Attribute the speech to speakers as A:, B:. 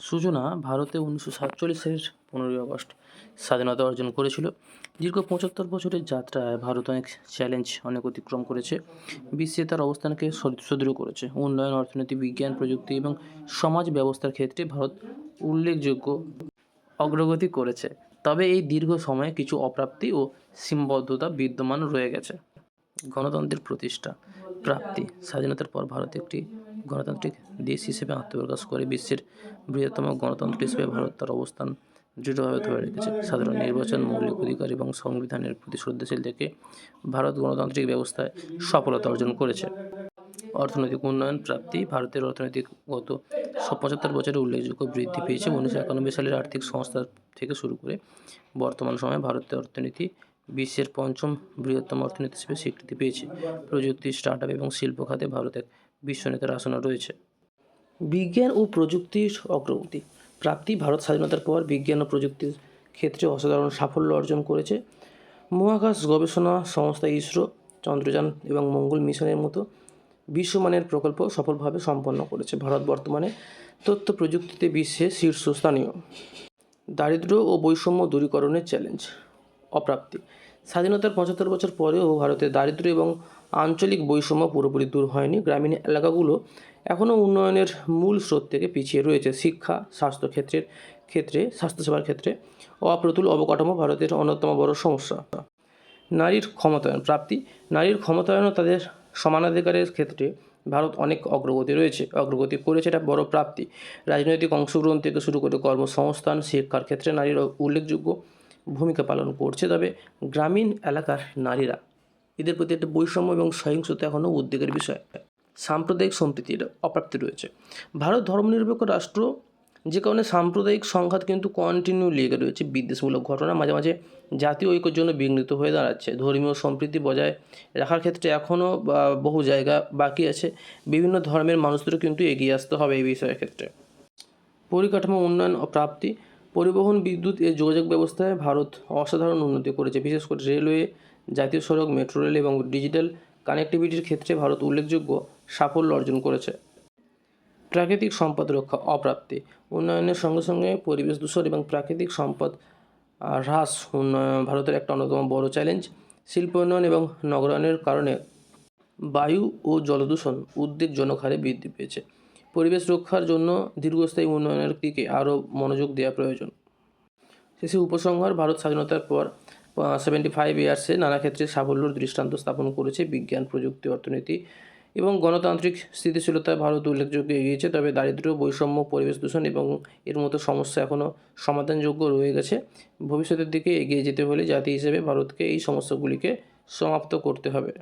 A: সূচনা ভারতে উনিশশো সাতচল্লিশ সালের পনেরোই আগস্ট স্বাধীনতা অর্জন করেছিল। দীর্ঘ পঁচাত্তর বছরের যাত্রায় ভারত অনেক চ্যালেঞ্জ অনেক অতিক্রম করেছে। বিশ্বে তার অবস্থানকে সদ- সুদৃঢ় করেছে। উন্নয়ন, অর্থনীতি, বিজ্ঞান, প্রযুক্তি এবং সমাজ ব্যবস্থার ক্ষেত্রে ভারত উল্লেখযোগ্য অগ্রগতি করেছে। তবে এই দীর্ঘ সময়ে কিছু অপ্রাপ্তি ও সীমাবদ্ধতা বিদ্যমান রয়ে গেছে। গণতন্ত্রের প্রতিষ্ঠা, প্রাপ্তি, স্বাধীনতার পর ভারত একটি গণতান্ত্রিক দেশ হিসেবে আত্মপ্রকাশ করে বিশ্বের বৃহত্তম গণতন্ত্র হিসেবে ভারত তার অবস্থান দৃঢ়ভাবে ধরে রেখেছে। সাধারণ নির্বাচন, মৌলিক অধিকার এবং সংবিধানের প্রতি শ্রদ্ধাশীল থেকে ভারত গণতান্ত্রিক ব্যবস্থায় সফলতা অর্জন করেছে। অর্থনৈতিক উন্নয়ন প্রাপ্তি, ভারতের অর্থনৈতিক গত পঁচাত্তর বছরে উল্লেখযোগ্য বৃদ্ধি পেয়েছে। উনিশশো একানব্বই সালের আর্থিক সংস্থা থেকে শুরু করে বর্তমান সময়ে ভারতের অর্থনীতি বিশ্বের পঞ্চম বৃহত্তম অর্থনীতি হিসেবে স্বীকৃতি পেয়েছে। প্রযুক্তি স্টার্ট আপ এবং শিল্প খাতে ভারতের বিশ্ব নেতার আসনে রয়েছে। বিজ্ঞান ও প্রযুক্তির অগ্রগতি। প্রাপ্তি ভারত স্বাধীনতার পর বিজ্ঞান ও প্রযুক্তির ক্ষেত্রে অসাধারণ সাফল্য অর্জন করেছে। মহাকাশ গবেষণা সংস্থা ইসরো, চন্দ্রযান এবং মঙ্গল মিশনের মতো বিশ্বমানের প্রকল্প সফলভাবে সম্পন্ন করেছে। ভারত বর্তমানে তথ্য প্রযুক্তিতে বিশ্বে শীর্ষস্থানীয় দারিদ্র্য ও বৈষম্য দূরীকরণের চ্যালেঞ্জ অপ্রাপ্তি। স্বাধীনতার পঁচাত্তর বছর পরেও ভারতে দারিদ্র্য এবং আঞ্চলিক বৈষম্য পুরোপুরি দূর হয়নি। গ্রামীণ এলাকাগুলো এখনও উন্নয়নের মূল স্রোত থেকে পিছিয়ে রয়েছে। শিক্ষা স্বাস্থ্য ক্ষেত্রের ক্ষেত্রে, স্বাস্থ্যসেবার ক্ষেত্রে অপ্রতুল অবকাঠামো ভারতের অন্যতম বড় সমস্যা। নারীর ক্ষমতায়ন প্রাপ্তি। নারীর ক্ষমতায়ন ও তাদের সমানাধিকারের ক্ষেত্রে ভারত অনেক অগ্রগতি রয়েছে। অগ্রগতি করেছে এটা বড় প্রাপ্তি। রাজনৈতিক অংশগ্রহণ থেকে শুরু করে কর্মসংস্থান, শিক্ষার ক্ষেত্রে নারীরা উল্লেখযোগ্য ভূমিকা পালন করছে। তবে গ্রামীণ এলাকার নারীরা এদের প্রতি একটা বৈষম্য এবং সহিংসতা এখনও উদ্বেগের বিষয়। সাম্প্রদায়িক সম্প্রীতির অপ্রাপ্তি রয়েছে। ভারত ধর্মনিরপেক্ষ রাষ্ট্র, যে কারণে সাম্প্রদায়িক সংঘাত কিন্তু কন্টিনিউ লেগে রয়েছে বিদ্বেষমূলক ঘটনা। মাঝে মাঝে জাতীয় ঐক্যের জন্য বিঘ্নিত হয়ে দাঁড়াচ্ছে। ধর্মীয় সম্প্রীতি বজায় রাখার ক্ষেত্রে এখনও বহু জায়গা বাকি আছে। বিভিন্ন ধর্মের মানুষদেরও কিন্তু এগিয়ে আসতে হবে এই বিষয়ের ক্ষেত্রে। পরিকাঠামো উন্নয়ন ও প্রাপ্তি, পরিবহন, বিদ্যুৎ এর যোগাযোগ ব্যবস্থায় ভারত অসাধারণ উন্নতি করেছে। বিশেষ করে রেলওয়ে জাতীয় সড়ক, মেট্রো রেল এবং ডিজিটাল কানেক্টিভিটির ক্ষেত্রে ভারত উল্লেখযোগ্য সাফল্য অর্জন করেছে। প্রাকৃতিক সম্পদ রক্ষা, অপ্রাপ্তি, উন্নয়নের সঙ্গে সঙ্গে পরিবেশ দূষণ এবং প্রাকৃতিক সম্পদ হ্রাস, উন্নয়ন ভারতের একটা অন্যতম বড় চ্যালেঞ্জ শিল্প উন্নয়ন এবং নগরায়নের কারণে বায়ু ও জলদূষণ উদ্বেগজনক হারে বৃদ্ধি পেয়েছে। পরিবেশ রক্ষার জন্য দীর্ঘস্থায়ী উন্নয়নের দিকে আরও মনোযোগ দেওয়া প্রয়োজন। শেষে উপসংহার, ভারত স্বাধীনতার পর সেভেন্টি ফাইভ ইয়ার্সে নানা ক্ষেত্রে সাফল্যর দৃষ্টান্ত স্থাপন করেছে বিজ্ঞান, প্রযুক্তি, অর্থনীতি এবং গণতান্ত্রিক স্থিতিশীলতায় ভারত উল্লেখযোগ্য এগিয়েছে। তবে দারিদ্র বৈষম্য, পরিবেশ দূষণ এবং এর মতো সমস্যা এখনও সমাধানযোগ্য রয়ে গেছে। ভবিষ্যতের দিকে এগিয়ে যেতে হলে জাতি হিসেবে ভারতকে এই সমস্যাগুলিকে সমাপ্ত করতে হবে।